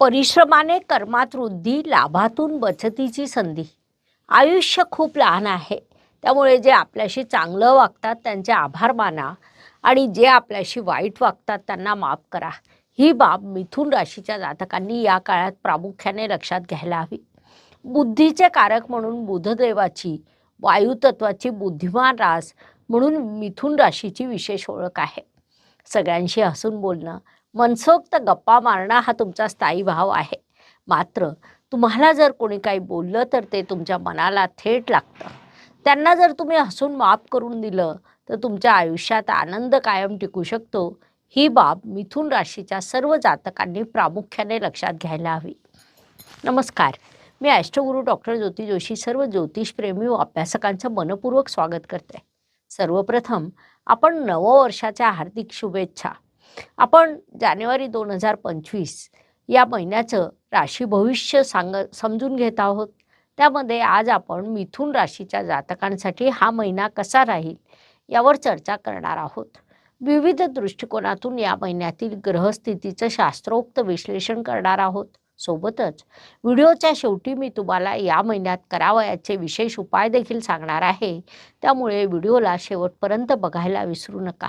परिश्रमाने कर्मात वृद्धी लाभातून बचतीची संधी. आयुष्य खूप लहान आहे. त्यामुळे जे आपल्याशी चांगलं वागतात त्यांचे आभार माना आणि जे आपल्याशी वाईट वागतात त्यांना माफ करा. ही बाब मिथुन राशीच्या जातकांनी या काळात प्रामुख्याने लक्षात घ्यायला हवी. बुद्धीचे कारक म्हणून बुधदेवाची वायुतत्वाची बुद्धिमान रास म्हणून मिथुन राशीची विशेष ओळख आहे. सगळ्यांशी हसून बोलणं मनसोक्त गप्पा मारणं हा तुमचा स्थायी भाव आहे. मात्र तुम्हाला जर कोणी काही बोललं तर ते तुमच्या मनाला थेट लागतं. त्यांना जर तुम्ही हसून माफ करून दिलं तर तुमच्या आयुष्यात आनंद कायम टिकू शकतो. ही बाब मिथुन राशीच्या सर्व जातकांनी प्रामुख्याने लक्षात घ्यायला हवी. नमस्कार. मी ॲस्ट्रोगुरू डॉक्टर ज्योती जोशी सर्व ज्योतिषप्रेमी व अभ्यासकांचं मनपूर्वक स्वागत करते. सर्वप्रथम आपण नववर्षाच्या हार्दिक शुभेच्छा. आपण जानेवारी दोन हजार पंचवीस या महिन्याचं राशी भविष्य सांग समजून घेत आहोत. त्यामध्ये आज आपण मिथुन राशीच्या जातकांसाठी हा महिना कसा राहील यावर चर्चा करणार आहोत. विविध दृष्टिकोनातून या महिन्यातील ग्रहस्थितीचं शास्त्रोक्त विश्लेषण करणार आहोत. सोबतच व्हिडिओच्या शेवटी मी तुम्हाला या महिन्यात करावयाचे विशेष उपाय देखील सांगणार आहे. त्यामुळे व्हिडिओला शेवटपर्यंत बघायला विसरू नका.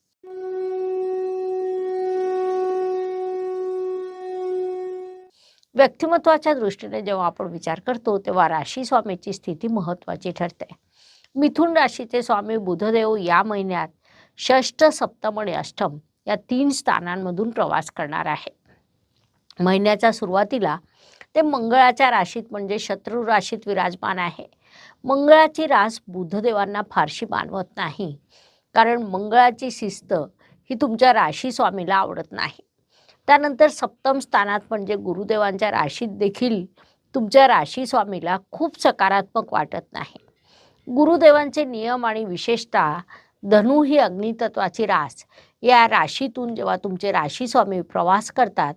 व्यक्तिमत्वाच्या दृष्टीने जेव्हा आपण विचार करतो तेव्हा राशी स्वामीची स्थिती महत्त्वाची ठरते. मिथुन राशीचे स्वामी बुधदेव या महिन्यात षष्ठ सप्तम आणि अष्टम या तीन स्थानांमधून प्रवास करणार आहे महिन्याच्या सुरुवातीला ते मंगळाच्या राशीत म्हणजे शत्रू राशीत विराजमान आहे. मंगळाची रास बुधदेवांना फारशी मानवत नाही कारण मंगळाची शिस्त ही तुमच्या राशी स्वामीला आवडत नाही. त्यानंतर सप्तम स्थानात म्हणजे गुरुदेवांच्या राशीत देखील तुमच्या राशी स्वामीला खूप सकारात्मक वाटत नाही. गुरुदेवांचे नियम आणि विशेषतः धनु ही अग्नितत्वाची रास. या राशीतून जेव्हा तुमचे राशी स्वामी प्रवास करतात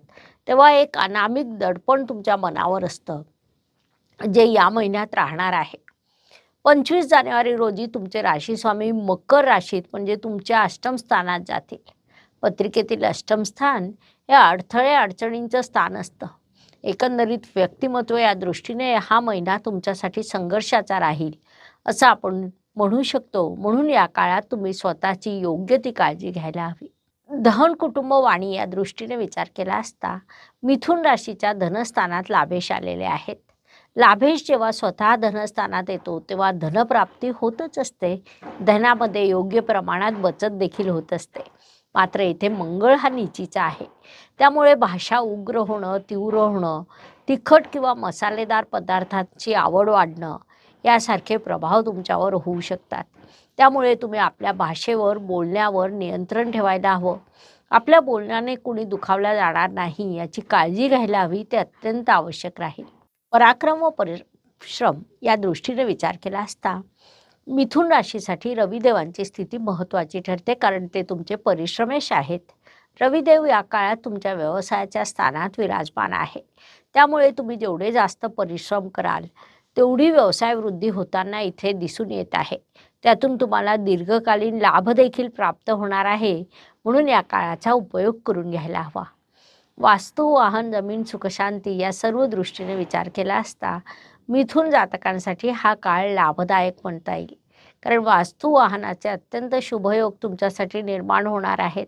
तेव्हा एक अनामिक दडपण तुमच्या मनावर असतं जे या महिन्यात राहणार आहे. पंचवीस जानेवारी रोजी तुमचे राशी स्वामी मकर राशीत म्हणजे तुमच्या अष्टम स्थानात जातील. पत्रिकेतील अष्टम या हे अडथळे अडचणींचं स्थान असतं. एकंदरीत व्यक्तिमत्व या दृष्टीने हा महिना तुमच्यासाठी संघर्षाचा राहील असं आपण म्हणू शकतो. म्हणून या काळात तुम्ही स्वतःची योग्य ती काळजी घ्यायला हवी. दहन कुटुंब वाणी या दृष्टीने विचार केला असता मिथुन राशीच्या धनस्थानात लाभेश आलेले आहेत. लाभेश जेव्हा स्वतः धनस्थानात येतो तेव्हा धनप्राप्ती होतच असते. धनामध्ये योग्य प्रमाणात बचत देखील होत असते. मात्र इथे मंगळ हा निचीचा आहे. त्यामुळे भाषा उग्र होणं तीव्र होणं तिखट किंवा मसालेदार पदार्थांची आवड वाढणं यासारखे प्रभाव तुमच्यावर होऊ शकतात. त्यामुळे तुम्ही आपल्या भाषेवर बोलण्यावर नियंत्रण ठेवायला हवं. आपल्या बोलण्याने कुणी दुखावल्या जाणार नाही याची काळजी घ्यायला हवी ते अत्यंत आवश्यक राहील. पराक्रम व परिश्रम या दृष्टीने विचार केला असता मिथुन राशीसाठी रविदेवांची स्थिती महत्त्वाची ठरते कारण ते तुमचे परिश्रमेश आहेत. रविदेव या काळात तुमच्या व्यवसायाच्या स्थानात विराजमान आहे. त्यामुळे तुम्ही जेवढे जास्त परिश्रम कराल तेवढी व्यवसाय वृद्धी होताना इथे दिसून येत आहे. त्यातून तुम्हाला दीर्घकालीन लाभ देखील प्राप्त होणार आहे म्हणून या काळाचा उपयोग करून घ्यायला हवा. वास्तू वाहन जमीन सुखशांती या सर्व दृष्टीने विचार केला असता मिथून जातकांसाठी हा काळ लाभदायक म्हणता येईल. कारण वास्तू वाहनाचे अत्यंत शुभयोग तुमच्यासाठी निर्माण होणार आहेत.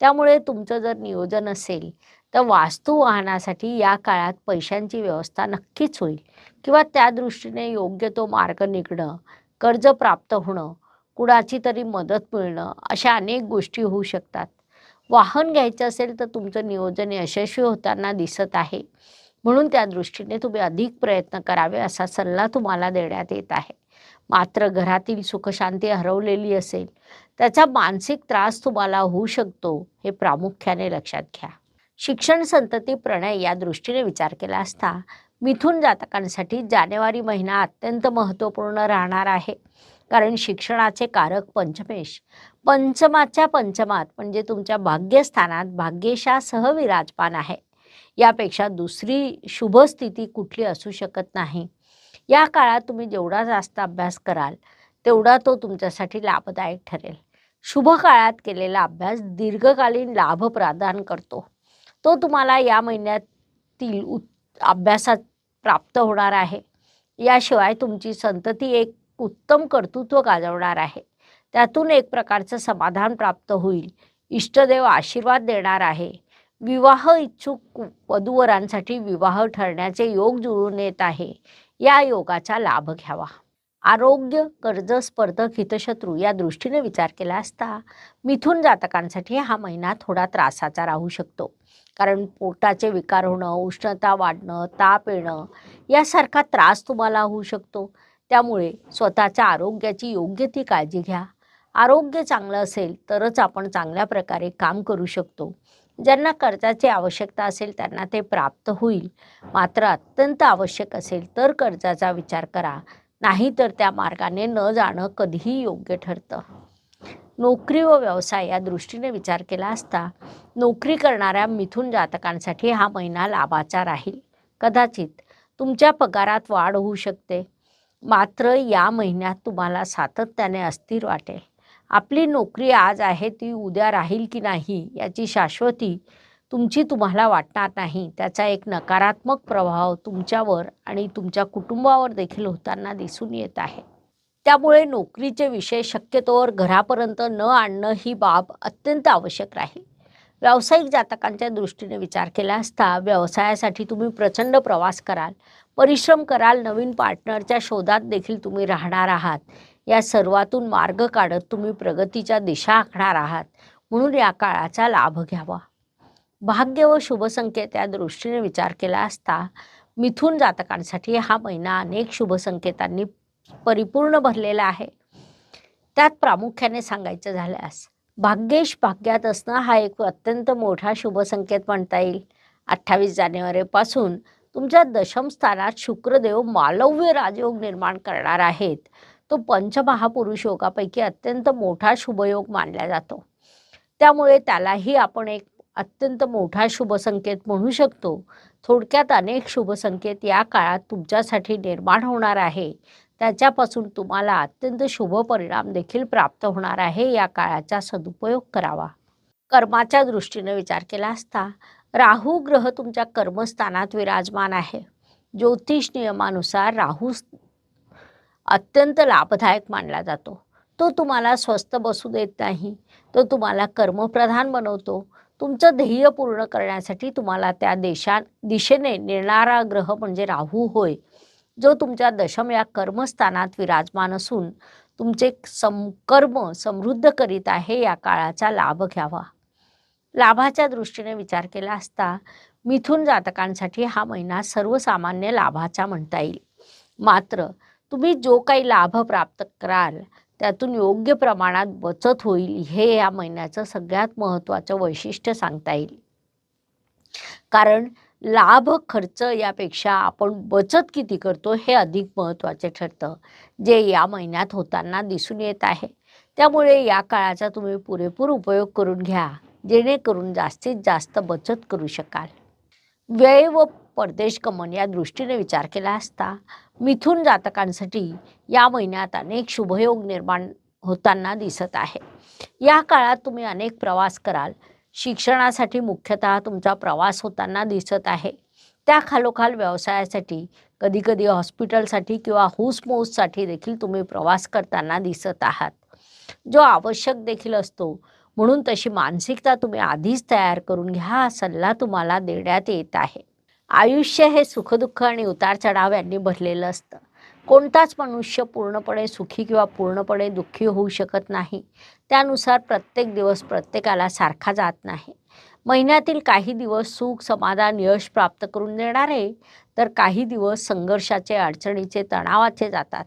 त्यामुळे तुमचं जर नियोजन असेल तर वास्तू वाहनासाठी या काळात पैशांची व्यवस्था नक्कीच होईल. किंवा त्या दृष्टीने योग्य तो मार्ग निघणं कर्ज प्राप्त होणं कुणाची तरी मदत मिळणं अशा अनेक गोष्टी होऊ शकतात. वाहन घ्यायचं असेल तर तुमचं नियोजन यशस्वी होताना दिसत आहे. म्हणून त्या दृष्टीने तुम्ही अधिक प्रयत्न करावे असा सल्ला तुम्हाला देण्यात येत आहे. मात्र घरातील सुखशांती हरवलेली असेल त्याचा मानसिक त्रास तुम्हाला होऊ शकतो हे प्रामुख्याने लक्षात घ्या. शिक्षण संतती प्रणय या दृष्टीने विचार केला असता मिथुन जातकांसाठी जानेवारी महिना अत्यंत महत्त्वपूर्ण राहणार आहे. कारण शिक्षणाचे कारक पंचमेश. पंचमाच्या पंचमात म्हणजे तुमच्या भाग्यस्थानात भाग्येशासह विराजमान आहे. यापेक्षा दुसरी शुभ स्थिती कुठली असू शकत नाही. या काळात तुम्ही जेवढा जास्त अभ्यास कराल तेवढा तो तुमच्यासाठी लाभदायक ठरेल. शुभ काळात केलेला अभ्यास दीर्घकालीन लाभ प्रदान करतो. तो तुम्हाला या महिन्यातील उत अभ्यासात प्राप्त होणार आहे. याशिवाय तुमची संतती एक उत्तम कर्तृत्व गाजवणार आहे. त्यातून एक प्रकारचं समाधान प्राप्त होईल. इष्टदेव आशीर्वाद देणार आहे. विवाह इच्छुक वधूवरांसाठी विवाह ठरण्याचे योग जुळून येत आहे. या योगाचा लाभ घ्यावा. आरोग्य कर्ज स्पर्धक हितशत्रू या दृष्टीने विचार केला असता मिथून जातकांसाठी हा महिना थोडा त्रासाचा राहू शकतो. कारण पोटाचे विकार होणं उष्णता वाढणं ताप येणं यासारखा त्रास तुम्हाला होऊ शकतो. त्यामुळे स्वतःच्या आरोग्याची योग्य ती काळजी घ्या. आरोग्य चांगलं असेल तरच आपण चांगल्या प्रकारे काम करू शकतो. ज्यांना कर्जाची आवश्यकता असेल त्यांना ते प्राप्त होईल. मात्र अत्यंत आवश्यक असेल तर कर्जाचा विचार करा. नाही तर त्या मार्गाने न जाणं कधीही योग्य ठरतं. नोकरी व व्यवसाय या दृष्टीने विचार केला असता नोकरी करणाऱ्या मिथून जातकांसाठी हा महिना लाभाचा राहील. कदाचित तुमच्या पगारात वाढ होऊ शकते. मात्र या महिन्यात तुम्हाला सातत्याने अस्थिर वाटेल. आपली नोकरी आज आहे ती उद्या राहील की नाही याची शाश्वती तुमची तुम्हाला वाटणार नाही. त्याचा एक नकारात्मक प्रभाव तुमच्यावर आणि तुमच्या कुटुंबावर देखील होताना दिसून येत आहे. त्यामुळे नोकरीचे विषय शक्यतोवर घरापर्यंत न आणणं ही बाब अत्यंत आवश्यक राहील. व्यावसायिक जातकांच्या दृष्टीने विचार केला असता व्यवसायासाठी तुम्ही प्रचंड प्रवास कराल परिश्रम कराल नवीन पार्टनरच्या शोधात देखील तुम्ही राहणार आहात. या सर्वातून मार्ग काढत तुम्ही प्रगतीच्या दिशा आखणार आहात. म्हणून या काळाचा लाभ घ्यावा. भाग्य व शुभसंकेत या दृष्टीने विचार केला असता मिथून जातकांसाठी हा महिना अनेक शुभसंकेतांनी परिपूर्ण भरलेला आहे. त्यात प्रामुख्याने सांगायचं झाल्यास भाग्येश भाग्यात असणं हा एक अत्यंत मोठा शुभसंकेत म्हणता येईल. अठ्ठावीस जानेवारीपासून तुमच्या दशम स्थानात शुक्रदेव मालव्य राजयोग निर्माण करणार आहेत. तो पंचमहापुरुष योगापैकी अत्यंत मोठा शुभयोग मानला जातो. त्यामुळे त्यालाही आपण एक अत्यंत मोठा शुभसंकेत म्हणू शकतो. थोडक्यात अनेक शुभसंकेत या काळात तुमच्यासाठी निर्माण होणार आहे. त्याच्यापासून तुम्हाला अत्यंत शुभ परिणाम देखील प्राप्त होणार आहे. या काळाचा सदुपयोग करावा. कर्माच्या दृष्टीने विचार केला असता राहू ग्रह तुमच्या कर्मस्थानात विराजमान आहे. ज्योतिष नियमानुसार राहू अत्यंत लाभदायक मानला जातो. तो तुम्हाला स्वस्त बसू देत नाही. तो तुम्हाला कर्मप्रधान बनवतो. तुमचं ध्येय पूर्ण करण्यासाठी तुम्हाला त्या देशा दिशेने नेणारा ग्रह म्हणजे राहू होय जो तुमच्या दशम या कर्मस्थानात विराजमान असून तुमचे समकर्म समृद्ध करीत आहे या काळाचा लाभ घ्यावा. लाभाच्या दृष्टीने विचार केला असता मिथून जातकांसाठी हा महिना सर्वसामान्य लाभाचा म्हणता येईल. मात्र तुम्ही जो काही लाभ प्राप्त कराल त्यातून योग्य प्रमाणात बचत होईल हे या महिन्याचं सगळ्यात महत्त्वाचं वैशिष्ट्य सांगता येईल. कारण लाभ खर्च यापेक्षा आपण बचत किती करतो हे अधिक महत्त्वाचे ठरतं जे या महिन्यात होताना दिसून येत आहे. त्यामुळे या काळाचा तुम्ही पुरेपूर उपयोग करून घ्या जेणेकरून जास्तीत जास्त बचत करू शकाल. व्यय व परदेश गमन या दृष्टीने विचार केला असता मिथून जातकांसाठी या महिन्यात अनेक शुभयोग निर्माण होताना दिसत आहे. या काळात तुम्ही अनेक प्रवास कराल. शिक्षणासाठी मुख्यतः तुमचा प्रवास होताना दिसत आहे. त्या खालोखाल व्यवसायासाठी कधीकधी हॉस्पिटलसाठी किंवा हुसमोससाठी देखील तुम्ही प्रवास करताना दिसत आहात. जो आवश्यक देखील असतो म्हणून तशी मानसिकता तुम्ही आधीच तयार करून घ्या हा सल्ला तुम्हाला देण्यात येत आहे. आयुष्य हे सुखदुःख आणि उतार चढाव यांनी भरलेलं असतं. कोणताच मनुष्य पूर्णपणे सुखी किंवा पूर्णपणे दुःखी होऊ शकत नाही. त्यानुसार प्रत्येक दिवस प्रत्येकाला सारखा जात नाही. महिन्यातील काही दिवस सुख समाधान यश प्राप्त करून देणारे तर काही दिवस संघर्षाचे अडचणीचे तणावाचे जातात.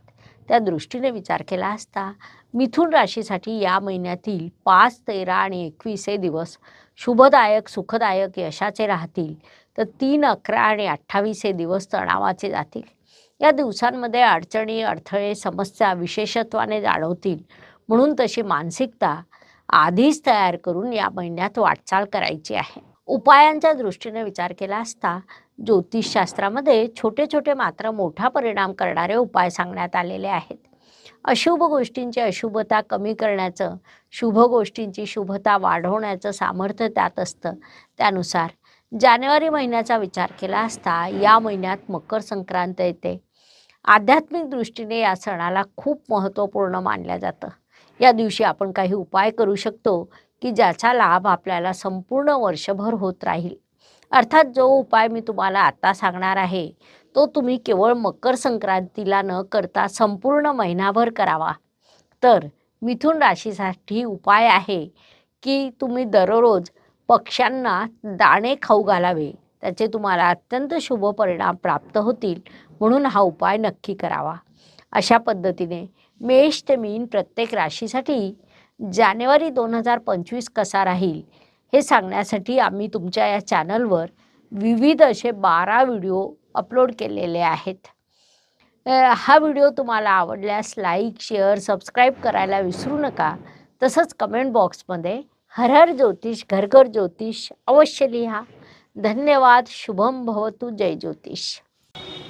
त्या दृष्टीने विचार केला असता मिथुन राशीसाठी या महिन्यातील पाच तेरा आणि एकवीस हे दिवस शुभदायक सुखदायक यशाचे राहतील. तर तीन अकरा आणि अठ्ठावीस हे दिवस तणावाचे जातील. या दिवसांमध्ये अडचणी अडथळे समस्या विशेषत्वाने जाणवतील. म्हणून तशी मानसिकता आधीच तयार करून या महिन्यात वाटचाल करायची आहे. उपायांच्या दृष्टीने विचार केला असता ज्योतिषशास्त्रामध्ये छोटे छोटे मात्र मोठा परिणाम करणारे उपाय सांगण्यात आलेले आहेत. अशुभ गोष्टींची अशुभता कमी करण्याचं शुभ गोष्टींची शुभता वाढवण्याचं सामर्थ्य त्यात असतं. त्यानुसार जानेवारी महिन्याचा विचार केला असता या महिन्यात मकर संक्रांत येते. आध्यात्मिक दृष्टीने या सणाला खूप महत्त्वपूर्ण मानलं जातं. या दिवशी आपण काही उपाय करू शकतो की ज्याचा लाभ आपल्याला संपूर्ण वर्षभर होत राहील. अर्थात जो उपाय मी तुम्हाला आता सांगणार आहे तो तुम्ही केवळ मकर संक्रांतीला न करता संपूर्ण महिनाभर करावा. तर मिथुन राशीसाठी उपाय आहे की तुम्ही दररोज पक्ष्यांना दाणे खाऊ घालावे. त्याचे तुम्हाला अत्यंत शुभ परिणाम प्राप्त होतील म्हणून हा उपाय नक्की करावा. अशा पद्धतीने मेष ते मीन प्रत्येक राशीसाठी जानेवारी दोन हजार पंचवीस कसा राहील हे सांगण्यासाठी आम्ही तुमच्या या चॅनलवर विविध असे बारा व्हिडिओ अपलोड केलेले आहेत. हा व्हिडिओ तुम्हाला आवडल्यास लाईक शेअर सबस्क्राईब करायला विसरू नका. तसंच कमेंट बॉक्समध्ये हर हर ज्योतिष घर घर ज्योतिष अवश्य लिहा. धन्यवाद शुभम भवतु जय ज्योतिष.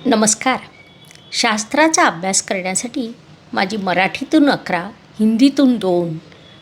नमस्कार. शास्त्राचा अभ्यास करण्यासाठी माझी मराठीतून अकरा हिंदीतून दोन